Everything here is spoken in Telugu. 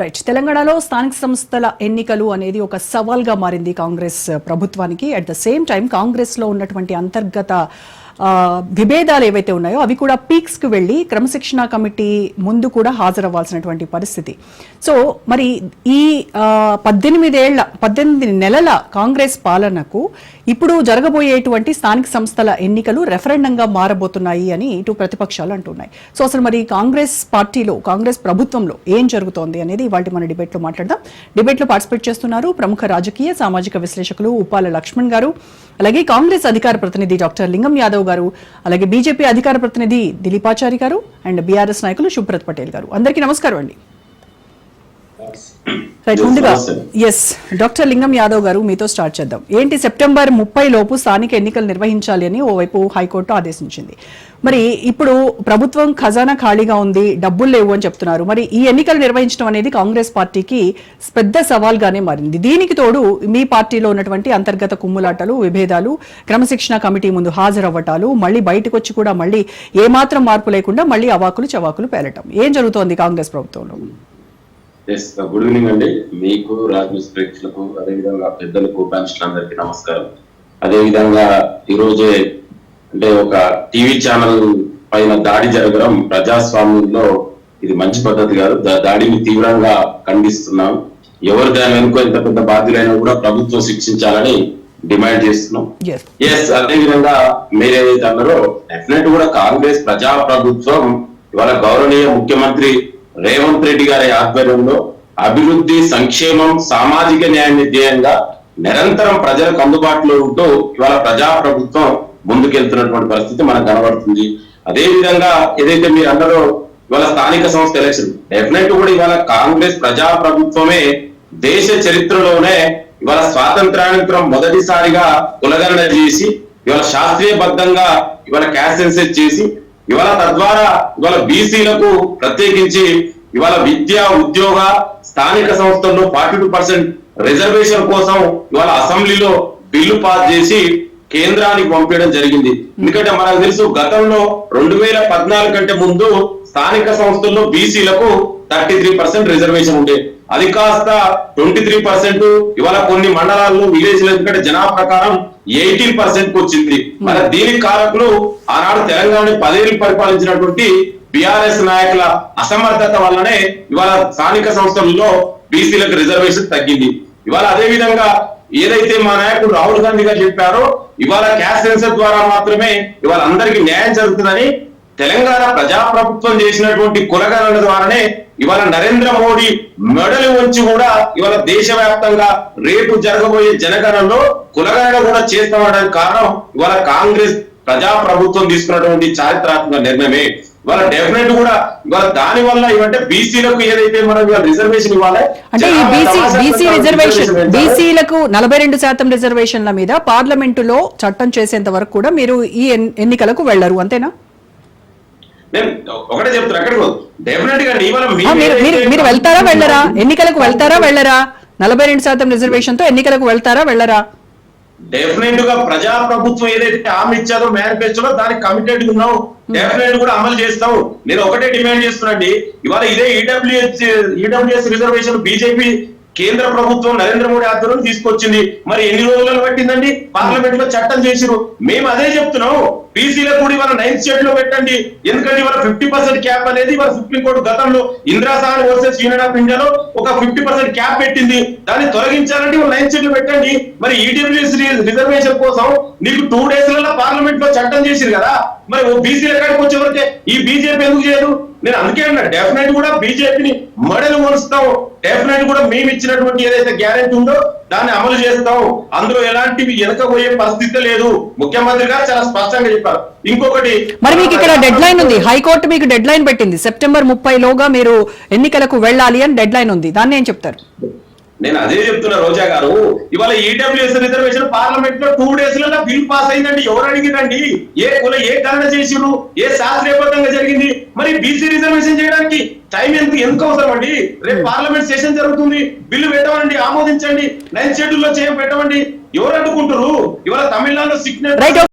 రైట్ తెలంగాణలో స్థానిక సంస్థల ఎన్నికలు అనేది ఒక సవాల్గా మారింది కాంగ్రెస్ ప్రభుత్వానికి. అట్ ద సేమ్ టైం కాంగ్రెస్లో ఉన్నటువంటి అంతర్గత విభేదాలు ఏవైతే ఉన్నాయో అవి కూడా పీక్స్ వెళ్ళి వెళ్ళి క్రమశిక్షణ కమిటీ ముందు కూడా హాజరవ్వాల్సినటువంటి పరిస్థితి. సో మరి ఈ పద్దెనిమిదేళ్ళ పద్దెనిమిది నెలల కాంగ్రెస్ పాలనకు ఇప్పుడు జరగబోయేటువంటి స్థానిక సంస్థల ఎన్నికలు రెఫరెండంగా మారబోతున్నాయి అని ఇటు ప్రతిపక్షాలు అంటున్నాయి. సో అసలు మరి కాంగ్రెస్ పార్టీలో కాంగ్రెస్ ప్రభుత్వంలో ఏం జరుగుతోంది అనేది ఇవాళ మన డిబేట్లో మాట్లాడదాం. డిబేట్లో పార్టిసిపేట్ చేస్తున్నారు ప్రముఖ రాజకీయ సామాజిక విశ్లేషకులు ఉప్పాల లక్ష్మణ్ గారు. అలాగే కాంగ్రెస్ అధికార ప్రతినిధి డాక్టర్ లింగం యాదవ్ గారు అలాగే బీజేపీ అధికార ప్రతినిధి దిలీపాచారి గారు అండ్ బీఆర్ఎస్ నాయకులు శుభ్రత్ పటేల్ గారు. అందరికీ నమస్కారం అండి. రైట్ ముందుగా ఎస్ డాక్టర్ లింగం యాదవ్ గారు మీతో స్టార్ట్ చేద్దాం. ఏంటి సెప్టెంబర్ ముప్పై లోపు స్థానిక ఎన్నికలు నిర్వహించాలి అని ఓవైపు హైకోర్టు ఆదేశించింది. మరి ఇప్పుడు ప్రభుత్వం ఖజానా ఖాళీగా ఉంది డబ్బులు లేవు అని చెప్తున్నారు. మరి ఈ ఎన్నికలు నిర్వహించడం అనేది కాంగ్రెస్ పార్టీకి పెద్ద సవాల్గానే మారింది. దీనికి తోడు మీ పార్టీలో ఉన్నటువంటి అంతర్గత కుమ్ములాటలు విభేదాలు క్రమశిక్షణ కమిటీ ముందు హాజరవ్వటాలు మళ్ళీ బయటకు వచ్చి కూడా మళ్ళీ ఏమాత్రం మార్పు లేకుండా మళ్ళీ అవాకులు చవాకులు పేలటం. ఏం జరుగుతోంది కాంగ్రెస్ ప్రభుత్వంలో? ఎస్ గుడ్ ఈవినింగ్ అండి. మీకు రాజ్ న్యూస్ ప్రేక్షకులకు అదేవిధంగా పెద్దలకు అందరికీ నమస్కారం. అదేవిధంగా ఈరోజే అంటే ఒక టీవీ ఛానల్ పైన దాడి జరగడం ప్రజాస్వామ్యంలో ఇది మంచి పద్ధతి కాదు. దాడిని తీవ్రంగా ఖండిస్తున్నాం. ఎవరు దాని వెనుక ఎంత పెద్ద బాధ్యులైనా కూడా ప్రభుత్వం శిక్షించాలని డిమాండ్ చేస్తున్నాం. ఎస్ ఎస్ అదే విధంగా మీరు ఏదైతే అన్నారో డెఫినెట్ కూడా కాంగ్రెస్ ప్రజా ప్రభుత్వం ఇవాళ గౌరవనీయ ముఖ్యమంత్రి రేవంత్ రెడ్డి గారి ఆధ్వర్యంలో అభివృద్ధి సంక్షేమం సామాజిక న్యాయం ధ్యేయంగా నిరంతరం ప్రజలకు అందుబాటులో ఉంటూ ఇవాళ ప్రజా ప్రభుత్వం ముందుకెళ్తున్నటువంటి పరిస్థితి మనకు కనబడుతుంది. అదే విధంగా ఏదైతే మీరు అన్నారో ఇవాళ స్థానిక సంస్థ ఎలక్షన్ డెఫినెట్ కూడా ఇవాళ కాంగ్రెస్ ప్రజా ప్రభుత్వమే దేశ చరిత్రలోనే ఇవాళ స్వాతంత్రానంతరం మొదటిసారిగా కులగణన చేసి ఇవాళ శాస్త్రీయబద్ధంగా ఇవాళ క్యాష్ సెన్సెస్ చేసి ఇవాళ తద్వారా ఇవాళ బీసీలకు ప్రత్యేకించి ఇవాళ విద్య ఉద్యోగ స్థానిక సంస్థల్లో ఫార్టీ టూ పర్సెంట్ రిజర్వేషన్ కోసం ఇవాళ అసెంబ్లీలో బిల్లు పాస్ చేసి కేంద్రానికి పంపించడం జరిగింది. ఎందుకంటే మనకు తెలుసు గతంలో రెండు వేల పద్నాలుగు కంటే ముందు స్థానిక సంస్థల్లో బీసీలకు థర్టీ త్రీ పర్సెంట్ రిజర్వేషన్ ఉండే. అది కాస్త ట్వంటీ త్రీ పర్సెంట్ ఇవాళ కొన్ని మండలాల్లో విలేజ్ ఎందుకంటే జనాభా ప్రకారం ఎయిటీన్ పర్సెంట్కు వచ్చింది. మరి దీనికి కారకులు ఆనాడు తెలంగాణ పదేళ్ళు పరిపాలించినటువంటి బిఆర్ఎస్ నాయకుల అసమర్థత వల్లనే ఇవాళ స్థానిక సంస్థల్లో బీసీలకు రిజర్వేషన్ తగ్గింది. ఇవాళ అదే విధంగా ఏదైతే మా నాయకుడు రాహుల్ గాంధీ గారు చెప్పారో ఇవాళ క్యాష్ సెన్సర్ ద్వారా మాత్రమే ఇవాళ అందరికీ న్యాయం జరుగుతుందని తెలంగాణ ప్రజాప్రభుత్వం చేసినటువంటి కులగణన ద్వారానే ఇవాళ నరేంద్ర మోడీ మెడలు ఉంచి కూడా ఇవాళ దేశవ్యాప్తంగా రేపు జరగబోయే జనగణనలో కులగణన కూడా చేస్తామనడానికి కారణం ఇవాళ కాంగ్రెస్ ప్రజాప్రభుత్వం తీసుకున్నటువంటి చారిత్రాత్మక నిర్ణయమే. ఇవాళ డెఫినెట్ కూడా ఇవాళ దాని వల్ల ఇవంటే బీసీలకు ఏదైతే మనం ఇవాళ రిజర్వేషన్ ఇవ్వాలి? అంటే ఈ బీసీ బీసీ రిజర్వేషన్ బీసీలకు నలభై రెండు శాతం రిజర్వేషన్ల మీద పార్లమెంటులో చట్టం చేసేంత వరకు కూడా మీరు ఈ ఎన్- ఎన్నికలకు వెళ్ళరు అంతేనా? నేను ఒకటే చెప్తున్నా అక్కడికి డెఫినెట్గా ఇవాళ మీరు వెళ్తారా వెళ్ళరా? ఎన్నికలకు వెళ్తారా వెళ్ళరా? నలభై రెండు శాతం రిజర్వేషన్తో ఎన్నికలకు వెళ్తారా వెళ్ళరా? డెఫినెట్గా ప్రజా ప్రభుత్వం ఏదైతే హామీ ఇచ్చారో మేనిఫెస్టోలో దానికి కమిటెడ్ ఉన్నాం డెఫినెట్ కూడా అమలు చేస్తాం నేను ఒకటే డిమాండ్ చేస్తున్నాండి ఇవాళ ఇదే ఈడబ్ల్యూహెచ్ ఈడబ్ల్యూఎస్ రిజర్వేషన్ బీజేపీ కేంద్ర ప్రభుత్వం నరేంద్ర మోడీ ఆధ్వర్యం తీసుకొచ్చింది. మరి ఎన్ని రోజులను పట్టిందండి? పార్లమెంట్లో చట్టం చేసిరు మేము అదే చెప్తున్నాం బీసీలకు కూడా ఇవాళ నైన్త్ స్టేట్లో పెట్టండి. ఎందుకంటే ఇవాళ ఫిఫ్టీ పర్సెంట్ క్యాప్ అనేది ఇవాళ సుప్రీంకోర్టు గతంలో ఇందిరాసాని వర్సెస్ యూనియన్ ఆఫ్ ఇండియాలో ఒక ఫిఫ్టీ పర్సెంట్ క్యాప్ పెట్టింది. దాన్ని తొలగించాలంటే ఇవాళ నైన్త్ స్టేట్లో పెట్టండి. మరి ఈడబ్ల్యూఎస్ రిజర్వేషన్ కోసం నీకు టూ డేస్లలో పార్లమెంట్లో చట్టం చేసిరు కదా. మరి ఓ బీసీల కాడికి వచ్చే వరకే ఈ బీజేపీ ఎందుకు చేయదు? నేను అందుకే అన్నా డెఫినెట్ కూడా బీజేపీని మడలు మరుస్తాం డెఫినెట్ కూడా మేము ఇచ్చినటువంటి ఏదైతే గ్యారెంటీ ఉందో దాన్ని అమలు చేస్తాం అందులో ఎలాంటివి వెనకపోయే పరిస్థితి లేదు. ముఖ్యమంత్రి గారు చాలా స్పష్టంగా చెప్పారు. ఇంకొకటి మరి మీకు ఇక్కడ డెడ్ లైన్ ఉంది. హైకోర్టు మీకు డెడ్ లైన్ పెట్టింది. సెప్టెంబర్ ముప్పై లోగా మీరు ఎన్నికలకు వెళ్ళాలి అని డెడ్ లైన్ ఉంది. దాన్ని ఏం చెప్తారు? నేను అదే చెప్తున్నా రోజా గారు. ఇవాళ ఈడబ్ల్యూఎస్ రిజర్వేషన్ పార్లమెంట్లో టూ డేస్లలో బిల్ పాస్ అయిందండి. ఎవరు అడిగిరండి ఏ కుల ఏ గణన చేసిరు ఏ శాస్త్రీయబద్ధంగా జరిగింది? మరి బీసీ రిజర్వేషన్ చేయడానికి టైం ఎందుకు ఎందుకు అవసరం అండి? రేపు పార్లమెంట్ సెషన్ జరుగుతుంది. బిల్లు పెట్టమండి ఆమోదించండి. నైన్ షెడ్యూల్లో చేయ పెట్టమండి. ఎవరు అడ్డుకుంటారు ఇవాళ తమిళనాడు సిగ్నల్